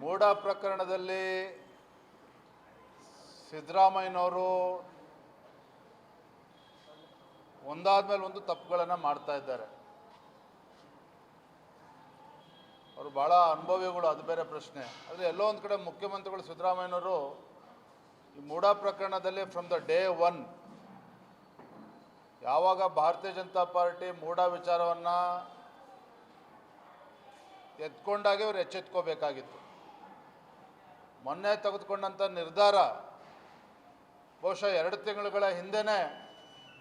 ಮೂಡ ಪ್ರಕರಣದಲ್ಲಿ ಸಿದ್ದರಾಮಯ್ಯನವರು ಒಂದಾದ್ಮೇಲೆ ಒಂದು ತಪ್ಪುಗಳನ್ನು ಮಾಡ್ತಾ ಇದ್ದಾರೆ. ಅವರು ಭಾಳ ಅನುಭವಿಗಳು, ಅದು ಬೇರೆ ಪ್ರಶ್ನೆ. ಆದರೆ ಎಲ್ಲೋ ಒಂದು ಕಡೆ ಮುಖ್ಯಮಂತ್ರಿಗಳು ಸಿದ್ದರಾಮಯ್ಯನವರು ಈ ಮೂಡ ಪ್ರಕರಣದಲ್ಲಿ ಫ್ರಮ್ ದ ಡೇ ಒನ್ ಯಾವಾಗ ಭಾರತೀಯ ಜನತಾ ಪಾರ್ಟಿ ಮೂಡ ವಿಚಾರವನ್ನು ಎತ್ಕೊಂಡಾಗೆ ಅವ್ರು ಎಚ್ಚೆತ್ಕೋಬೇಕಾಗಿತ್ತು. ಮೊನ್ನೆ ತೆಗೆದುಕೊಂಡಂಥ ನಿರ್ಧಾರ, ಬಹುಶಃ ಎರಡು ತಿಂಗಳುಗಳ ಹಿಂದೆಯೇ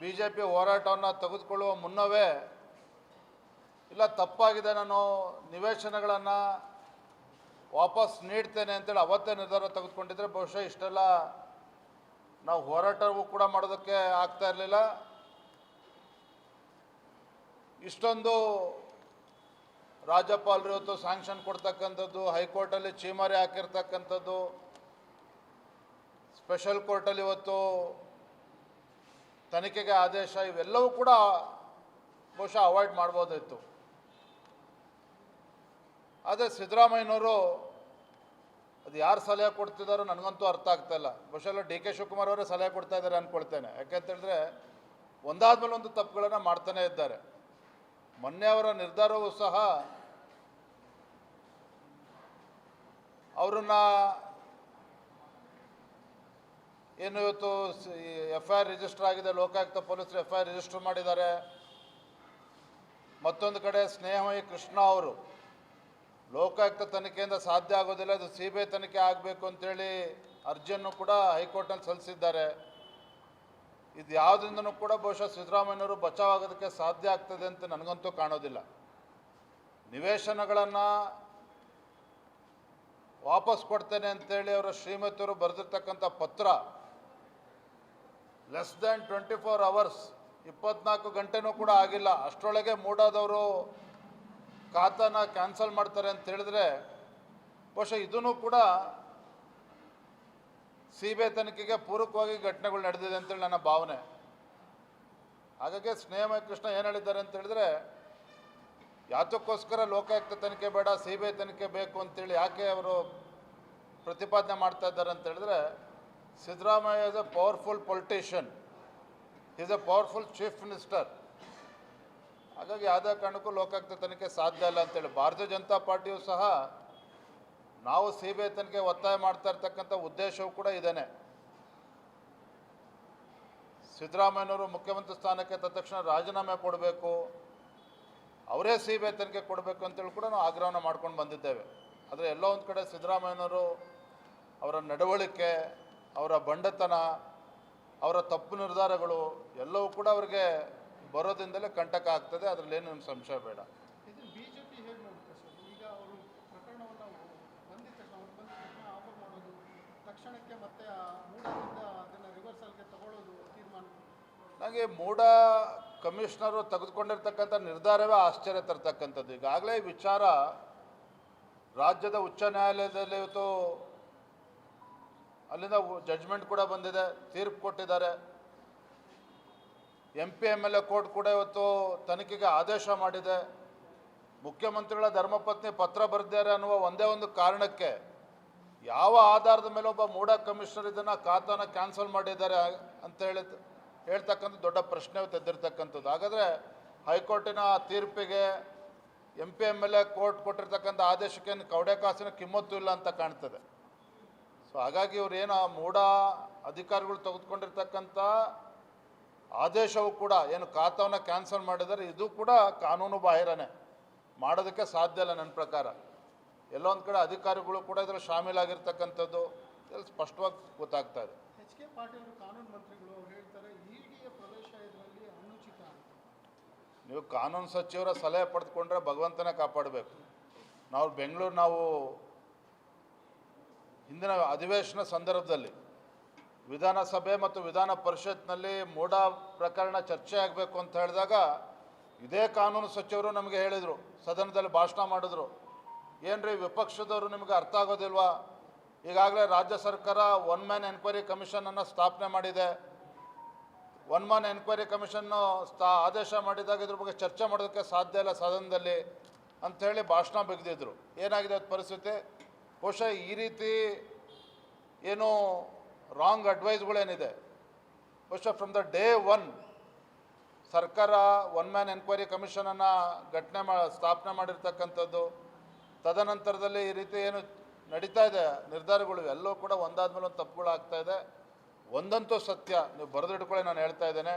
ಬಿ ಜೆ ಪಿ ಹೋರಾಟವನ್ನು ತೆಗೆದುಕೊಳ್ಳುವ ಮುನ್ನವೇ ಇಲ್ಲ ತಪ್ಪಾಗಿದೆ ನಾನು ನಿವೇಶನಗಳನ್ನು ವಾಪಸ್ ನೀಡ್ತೇನೆ ಅಂತೇಳಿ ಅವತ್ತೇ ನಿರ್ಧಾರ ತೆಗೆದುಕೊಂಡಿದ್ರೆ ಬಹುಶಃ ಇಷ್ಟೆಲ್ಲ ನಾವು ಹೋರಾಟವೂ ಕೂಡ ಮಾಡೋದಕ್ಕೆ ಆಗ್ತಾ ಇರಲಿಲ್ಲ. ಇಷ್ಟೊಂದು ರಾಜ್ಯಪಾಲರು ಇವತ್ತು ಸ್ಯಾಂಕ್ಷನ್ ಕೊಡ್ತಕ್ಕಂಥದ್ದು, ಹೈಕೋರ್ಟಲ್ಲಿ ಚೀಮಾರಿ ಹಾಕಿರ್ತಕ್ಕಂಥದ್ದು. ಸ್ಪೆಷಲ್ ಕೋರ್ಟಲ್ಲಿ ಇವತ್ತು ತನಿಖೆಗೆ ಆದೇಶ, ಇವೆಲ್ಲವೂ ಕೂಡ ಬಹುಶಃ ಅವಾಯ್ಡ್ ಮಾಡ್ಬೋದಿತ್ತು. ಆದರೆ ಸಿದ್ದರಾಮಯ್ಯನವರು ಅದು ಯಾರು ಸಲಹೆ ಕೊಡ್ತಿದ್ದಾರೋ ನನಗಂತೂ ಅರ್ಥ ಆಗ್ತಾಯಿಲ್ಲ ಬಹುಶಃ ಡಿ ಕೆ ಶಿವಕುಮಾರ್ ಅವರೇ ಸಲಹೆ ಕೊಡ್ತಾ ಇದ್ದಾರೆ ಅಂದ್ಕೊಳ್ತೇನೆ ಯಾಕೆಂತೇಳಿದ್ರೆ ಒಂದಾದ್ಮೇಲೆ ಒಂದು ತಪ್ಪುಗಳನ್ನು ಮಾಡ್ತಾನೇ ಇದ್ದಾರೆ. ಮೊನ್ನೆ ಅವರ ನಿರ್ಧಾರವೂ ಸಹ ಅವರನ್ನ ಏನು ಇವತ್ತು ಎಫ್ ಐ ಆರ್ ರಿಜಿಸ್ಟರ್ ಆಗಿದೆ, ಲೋಕಾಯುಕ್ತ ಪೊಲೀಸರು ಎಫ್ ಐ ಆರ್ ರಿಜಿಸ್ಟರ್ ಮಾಡಿದ್ದಾರೆ. ಮತ್ತೊಂದು ಕಡೆ ಸ್ನೇಹಮಯಿ ಕೃಷ್ಣ ಅವರು, ಲೋಕಾಯುಕ್ತ ತನಿಖೆಯಿಂದ ಸಾಧ್ಯ ಆಗೋದಿಲ್ಲ ಅದು ಸಿ ಬಿ ಐ ತನಿಖೆ ಆಗಬೇಕು ಅಂತೇಳಿ ಅರ್ಜಿಯನ್ನು ಕೂಡ ಹೈಕೋರ್ಟ್ನಲ್ಲಿ ಸಲ್ಲಿಸಿದ್ದಾರೆ. ಇದು ಯಾವುದರಿಂದನೂ ಕೂಡ ಬಹುಶಃ ಸಿದ್ದರಾಮಯ್ಯವರು ಬಚಾವಾಗೋದಕ್ಕೆ ಸಾಧ್ಯ ಆಗ್ತದೆ ಅಂತ ನನಗಂತೂ ಕಾಣೋದಿಲ್ಲ. ನಿವೇಶನಗಳನ್ನು ವಾಪಸ್ ಕೊಡ್ತೇನೆ ಅಂತೇಳಿ ಅವರ ಶ್ರೀಮತಿಯವರು ಬರೆದಿರ್ತಕ್ಕಂಥ ಪತ್ರ. Less than twenty four hours ಇಪ್ಪತ್ನಾಲ್ಕು ಗಂಟೆನೂ ಕೂಡ ಆಗಿಲ್ಲ. ಅಷ್ಟರೊಳಗೆ ಮೂಡಾದವರು ಖಾತಾನ ಕ್ಯಾನ್ಸಲ್ ಮಾಡ್ತಾರೆ ಅಂತ ಹೇಳಿದ್ರೆ, ಬಹುಶಃ ಇದೂ ಕೂಡ ಸಿ ಬಿ ಐ ತನಿಖೆಗೆ ಪೂರಕವಾಗಿ ಘಟನೆಗಳು ನಡೆದಿದೆ ಅಂತೇಳಿ ನನ್ನ ಭಾವನೆ. ಹಾಗಾಗಿ ಸ್ನೇಹಮಯ ಕೃಷ್ಣ ಏನು ಹೇಳಿದ್ದಾರೆ ಅಂತ ಹೇಳಿದ್ರೆ ಯಾತಕ್ಕೋಸ್ಕರ ಲೋಕಾಯುಕ್ತ ತನಿಖೆ ಬೇಡ ಸಿ ಬಿ ಐ ತನಿಖೆ ಬೇಕು ಅಂತೇಳಿ ಯಾಕೆ ಅವರು ಪ್ರತಿಪಾದನೆ ಮಾಡ್ತಾ ಇದ್ದಾರೆ ಅಂತ ಹೇಳಿದ್ರೆ, Siddaramaiah is a powerful politician is a powerful chief minister ಹಾಗಾಗಿ ಯಾವುದೇ ಕಾರಣಕ್ಕೂ ಲೋಕಾಯುಕ್ತ ತನಿಖೆ ಸಾಧ್ಯ ಇಲ್ಲ ಅಂತೇಳಿ ಭಾರತೀಯ ಜನತಾ ಪಾರ್ಟಿಯು ಸಹ ನಾವು ಸಿ ಬಿ ಐ ತನಿಖೆ ಒತ್ತಾಯ ಮಾಡ್ತಾ ಇರ್ತಕ್ಕಂಥ ಉದ್ದೇಶವೂ ಕೂಡ ಇದೇನೆ. ಸಿದ್ದರಾಮಯ್ಯನವರು ಮುಖ್ಯಮಂತ್ರಿ ಸ್ಥಾನಕ್ಕೆ ತಕ್ಷಣ ರಾಜೀನಾಮೆ ಕೊಡಬೇಕು. ಅವರೇ ಸಿ ಬಿ ಐ ತನಿಖೆ ಕೊಡಬೇಕು ಅಂತೇಳಿ ಕೂಡ ನಾವು ಆಗ್ರಹವನ್ನು ಮಾಡ್ಕೊಂಡು ಬಂದಿದ್ದೇವೆ. ಆದರೆ ಎಲ್ಲೋ ಒಂದು ಕಡೆ ಸಿದ್ದರಾಮಯ್ಯನವರು ಅವರ ನಡವಳಿಕೆ ಅವರ ಬಂಡತನ ಅವರ ತಪ್ಪು ನಿರ್ಧಾರಗಳು ಎಲ್ಲವೂ ಕೂಡ ಅವರಿಗೆ ಬರೋದ್ರಿಂದಲೇ ಕಂಟಕ ಆಗ್ತದೆ. ಅದರಲ್ಲಿ ಏನು ಸಂಶಯ ಬೇಡ. ನನಗೆ ಮೂಡ ಕಮಿಷನರು ತೆಗೆದುಕೊಂಡಿರ್ತಕ್ಕಂಥ ನಿರ್ಧಾರವೇ ಆಶ್ಚರ್ಯ ತರ್ತಕ್ಕಂಥದ್ದು. ಈಗಾಗಲೇ ವಿಚಾರ ರಾಜ್ಯದ ಉಚ್ಚ ನ್ಯಾಯಾಲಯದಲ್ಲಿ ಇವತ್ತು ಅಲ್ಲಿಂದ ಜಡ್ಜ್ಮೆಂಟ್ ಕೂಡ ಬಂದಿದೆ, ತೀರ್ಪು ಕೊಟ್ಟಿದ್ದಾರೆ. M P M L A court ಕೂಡ ಇವತ್ತು ತನಿಖೆಗೆ ಆದೇಶ ಮಾಡಿದೆ. ಮುಖ್ಯಮಂತ್ರಿಗಳ ಧರ್ಮಪತ್ನಿ ಪತ್ರ ಬರೆದಿದ್ದಾರೆ ಅನ್ನುವ ಒಂದೇ ಒಂದು ಕಾರಣಕ್ಕೆ ಯಾವ ಆಧಾರದ ಮೇಲೆ ಒಬ್ಬ ಮೂಡ ಕಮಿಷನರ್ ಇದನ್ನು ಖಾತಾನ ಕ್ಯಾನ್ಸಲ್ ಮಾಡಿದ್ದಾರೆ ಅಂತ ಹೇಳಿ ಹೇಳ್ತಕ್ಕಂಥ ದೊಡ್ಡ ಪ್ರಶ್ನೆ ತೆದ್ದಿರ್ತಕ್ಕಂಥದ್ದು. ಹಾಗಾದರೆ ಹೈಕೋರ್ಟಿನ ತೀರ್ಪಿಗೆ M P M L A court ಕೊಟ್ಟಿರ್ತಕ್ಕಂಥ ಆದೇಶಕ್ಕೆ ಕವಡೆ ಕಾಸಿನ ಕಿಮ್ಮತ್ತು ಇಲ್ಲ ಅಂತ ಕಾಣ್ತದೆ. ಸೊ ಹಾಗಾಗಿ ಇವರೇನು ಆ ಮೂಡ ಅಧಿಕಾರಿಗಳು ತೆಗೆದುಕೊಂಡಿರ್ತಕ್ಕಂಥ ಆದೇಶವು ಕೂಡ ಏನು ಖಾತಾವನ್ನು ಕ್ಯಾನ್ಸಲ್ ಮಾಡಿದರೆ ಇದು ಕೂಡ ಕಾನೂನು ಬಾಹಿರನೇ. ಮಾಡೋದಕ್ಕೆ ಸಾಧ್ಯ ಇಲ್ಲ ನನ್ನ ಪ್ರಕಾರ. ಎಲ್ಲೊಂದು ಕಡೆ ಅಧಿಕಾರಿಗಳು ಕೂಡ ಇದರಲ್ಲಿ ಶಾಮೀಲಾಗಿರ್ತಕ್ಕಂಥದ್ದು ಸ್ಪಷ್ಟವಾಗಿ ಗೊತ್ತಾಗ್ತಾ ಇದೆ. ಕಾನೂನು ಮಂತ್ರಿಗಳು ಅವ್ರು ಹೇಳ್ತಾರೆ ಇಡಿಯ ಪ್ರವೇಶ ಇದರಲ್ಲಿ ಅನುಚಿತ ಅಂತ ನೀವು ಕಾನೂನು ಸಚಿವರ ಸಲಹೆ ಪಡೆದುಕೊಂಡ್ರೆ ಭಗವಂತನೇ ಕಾಪಾಡಬೇಕು. ನಾವು ಬೆಂಗಳೂರು ನಾವು ಹಿಂದಿನ ಅಧಿವೇಶನ ಸಂದರ್ಭದಲ್ಲಿ ವಿಧಾನಸಭೆ ಮತ್ತು ವಿಧಾನ ಪರಿಷತ್ನಲ್ಲಿ ಮೂಡ ಪ್ರಕರಣ ಚರ್ಚೆ ಆಗಬೇಕು ಅಂತ ಹೇಳಿದಾಗ ಇದೇ ಕಾನೂನು ಸಚಿವರು ನಮಗೆ ಹೇಳಿದರು, ಸದನದಲ್ಲಿ ಭಾಷಣ ಮಾಡಿದ್ರು. ಏನ್ರಿ ವಿಪಕ್ಷದವರು ನಿಮಗೆ ಅರ್ಥ ಆಗೋದಿಲ್ವಾ? ಈಗಾಗಲೇ ರಾಜ್ಯ ಸರ್ಕಾರ ಒನ್ ಮ್ಯಾನ್ ಎನ್ಕ್ವೈರಿ ಕಮಿಷನನ್ನು ಸ್ಥಾಪನೆ ಮಾಡಿದೆ. ಒನ್ ಮ್ಯಾನ್ ಎನ್ಕ್ವೈರಿ ಕಮಿಷನ್ನು ಸ್ಥಾ ಆದೇಶ ಮಾಡಿದಾಗ ಇದ್ರ ಬಗ್ಗೆ ಚರ್ಚೆ ಮಾಡೋದಕ್ಕೆ ಸಾಧ್ಯ ಇಲ್ಲ ಸದನದಲ್ಲಿ ಅಂಥೇಳಿ ಭಾಷಣ ಬಿಗಿದಿದ್ರು. ಏನಾಗಿದೆ ಅದು ಪರಿಸ್ಥಿತಿ? ಬಹುಶಃ ಈ ರೀತಿ ಏನು ರಾಂಗ್ ಅಡ್ವೈಸ್ಗಳೇನಿದೆ ಬಹುಶಃ ಫ್ರಮ್ ದ ಡೇ ಒನ್ ಸರ್ಕಾರ ಒನ್ ಮ್ಯಾನ್ ಎನ್ಕ್ವೈರಿ ಕಮಿಷನನ್ನು ಘಟನೆ ಮಾ, ಸ್ಥಾಪನೆ ಮಾಡಿರ್ತಕ್ಕಂಥದ್ದು. ತದನಂತರದಲ್ಲಿ ಈ ರೀತಿ ಏನು ನಡೀತಾ ಇದೆ, ನಿರ್ಧಾರಗಳು ಎಲ್ಲವೂ ಕೂಡ ಒಂದಾದ ಮೇಲೆ ಒಂದು ತಪ್ಪುಗಳಾಗ್ತಾಯಿದೆ ಆಗ್ತಾ ಇದೆ. ಒಂದಂತೂ ಸತ್ಯ. ನೀವು ಬರೆದಿಟ್ಕೊಳ್ಳಿ ನಾನು ಹೇಳ್ತಾ ಇದ್ದೇನೆ.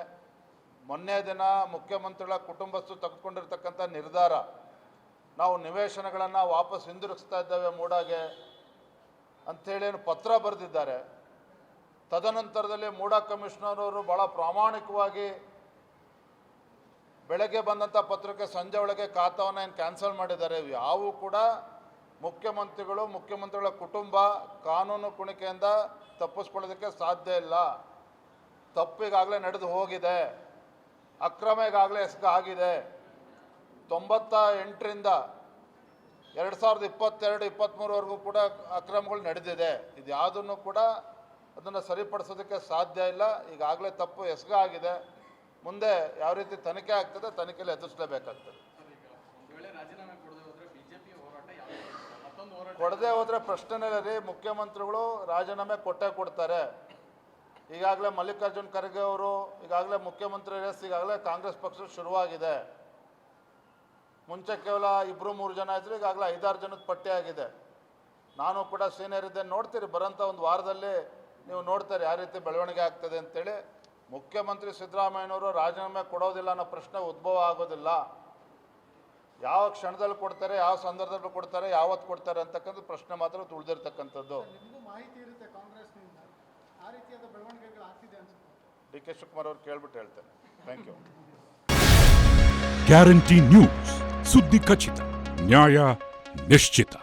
ಮೊನ್ನೆ ದಿನ ಮುಖ್ಯಮಂತ್ರಿಗಳ ಕುಟುಂಬಸ್ಥರು ತೆಗೆದುಕೊಂಡಿರ್ತಕ್ಕಂಥ ನಿರ್ಧಾರ, ನಾವು ನಿವೇಶನಗಳನ್ನು ವಾಪಸ್ ಹಿಂದಿರುಗಿಸ್ತಾ ಇದ್ದೇವೆ ಮೂಡಾಗೆ ಅಂಥೇಳಿ ಏನು ಪತ್ರ ಬರೆದಿದ್ದಾರೆ. ತದನಂತರದಲ್ಲಿ ಮೂಡಾ ಕಮಿಷನರ್ ಅವರು ಭಾಳ ಪ್ರಾಮಾಣಿಕವಾಗಿ ಬೆಳಗ್ಗೆ ಬಂದಂಥ ಪತ್ರಕ್ಕೆ ಸಂಜೆ ಒಳಗೆ ಖಾತಾವನ್ನು ಏನು ಕ್ಯಾನ್ಸಲ್ ಮಾಡಿದ್ದಾರೆ, ಯಾವೂ ಕೂಡ ಮುಖ್ಯಮಂತ್ರಿಗಳು, ಮುಖ್ಯಮಂತ್ರಿಗಳ ಕುಟುಂಬ ಕಾನೂನು ಕುಣಿಕೆಯಿಂದ ತಪ್ಪಿಸ್ಕೊಳ್ಳೋದಕ್ಕೆ ಸಾಧ್ಯ ಇಲ್ಲ. ತಪ್ಪಿಗಾಗಲೇ ನಡೆದು ಹೋಗಿದೆ. ಅಕ್ರಮ ಈಗಾಗಲೇ ಎಸ್ಗ ಆಗಿದೆ. ತೊಂಬತ್ತ ಎಂಟರಿಂದ ಎರಡು ಸಾವಿರದ ಇಪ್ಪತ್ತೆರಡು ಇಪ್ಪತ್ತ್ಮೂರವರೆಗೂ ಕೂಡ ಅಕ್ರಮಗಳು ನಡೆದಿದೆ. ಇದು ಯಾವುದನ್ನು ಕೂಡ ಅದನ್ನು ಸರಿಪಡಿಸೋದಕ್ಕೆ ಸಾಧ್ಯ ಇಲ್ಲ. ಈಗಾಗಲೇ ತಪ್ಪು ಎಸ್ಗ ಆಗಿದೆ. ಮುಂದೆ ಯಾವ ರೀತಿ ತನಿಖೆ ಆಗ್ತದೆ ತನಿಖೆಯಲ್ಲಿ ಎದುರಿಸಲೇಬೇಕಾಗ್ತದೆ ಸರ್ ಈಗ ಒಂದು ವೇಳೆ ರಾಜೀನಾಮೆ ಕೊಡದೆ ಹೋದ್ರೆ ಬಿಜೆಪಿ ಹೋರಾಟ ಯಾವ ರೀತಿ ಇರುತ್ತೆ? ಮತ್ತೊಂದು ಹೋರಾಟ ಕೊಡದೆ ಹೋದರೆ ಪ್ರಶ್ನೆನೇ ರೀ ಮುಖ್ಯಮಂತ್ರಿಗಳು ರಾಜೀನಾಮೆ ಕೊಟ್ಟೆ ಕೊಡ್ತಾರೆ. ಈಗಾಗಲೇ ಮಲ್ಲಿಕಾರ್ಜುನ್ ಖರ್ಗೆ ಅವರು, ಈಗಾಗಲೇ ಮುಖ್ಯಮಂತ್ರಿ ರೇಸ್ ಈಗಾಗಲೇ ಕಾಂಗ್ರೆಸ್ ಪಕ್ಷ ಶುರುವಾಗಿದೆ. ಮುಂಚೆ ಕೇವಲ ಇಬ್ಬರು ಮೂರು ಜನ ಇದ್ರು, ಈಗಾಗಲೇ ಐದಾರು ಜನದ ಪಟ್ಟಿ ಆಗಿದೆ. ನಾನು ಕೂಡ ಸೀನಿಯರ್ ಇದ್ದೇನೆ. ನೋಡ್ತೀರಿ ಬರೋಂಥ ಒಂದು ವಾರದಲ್ಲಿ ನೀವು ನೋಡ್ತಾರೆ ಯಾವ ರೀತಿ ಬೆಳವಣಿಗೆ ಆಗ್ತದೆ ಅಂತೇಳಿ. ಮುಖ್ಯಮಂತ್ರಿ ಸಿದ್ದರಾಮಯ್ಯನವರು ರಾಜೀನಾಮೆ ಕೊಡೋದಿಲ್ಲ ಅನ್ನೋ ಪ್ರಶ್ನೆ ಉದ್ಭವ ಆಗೋದಿಲ್ಲ. ಯಾವ ಕ್ಷಣದಲ್ಲಿ ಕೊಡ್ತಾರೆ ಯಾವ ಸಂದರ್ಭದಲ್ಲಿ ಕೊಡ್ತಾರೆ ಯಾವತ್ತು ಕೊಡ್ತಾರೆ ಅಂತಕ್ಕಂಥ ಪ್ರಶ್ನೆ ಮಾತ್ರ ತುಳಿದಿರ್ತಕ್ಕಂಥದ್ದು. ನಿಮಗೂ ಮಾಹಿತಿ ಇರುತ್ತೆ ಕಾಂಗ್ರೆಸ್ನಿಂದ. ಆ ರೀತಿಯಾದ ಬೆಳವಣಿಗೆಗಳು ಆಗ್ತಿದೆ ಅನ್ಸುತ್ತೆ. ಡಿ ಕೆ ಶಿವಕುಮಾರ್ ಅವ್ರು ಕೇಳ್ಬಿಟ್ಟು ಹೇಳ್ತೇನೆ ಥ್ಯಾಂಕ್ ಯು ಗ್ಯಾರಂಟಿ ನ್ಯೂಸ್ ಸುದ್ದಿ ಖಚಿತ ನ್ಯಾಯ ನಿಶ್ಚಿತ.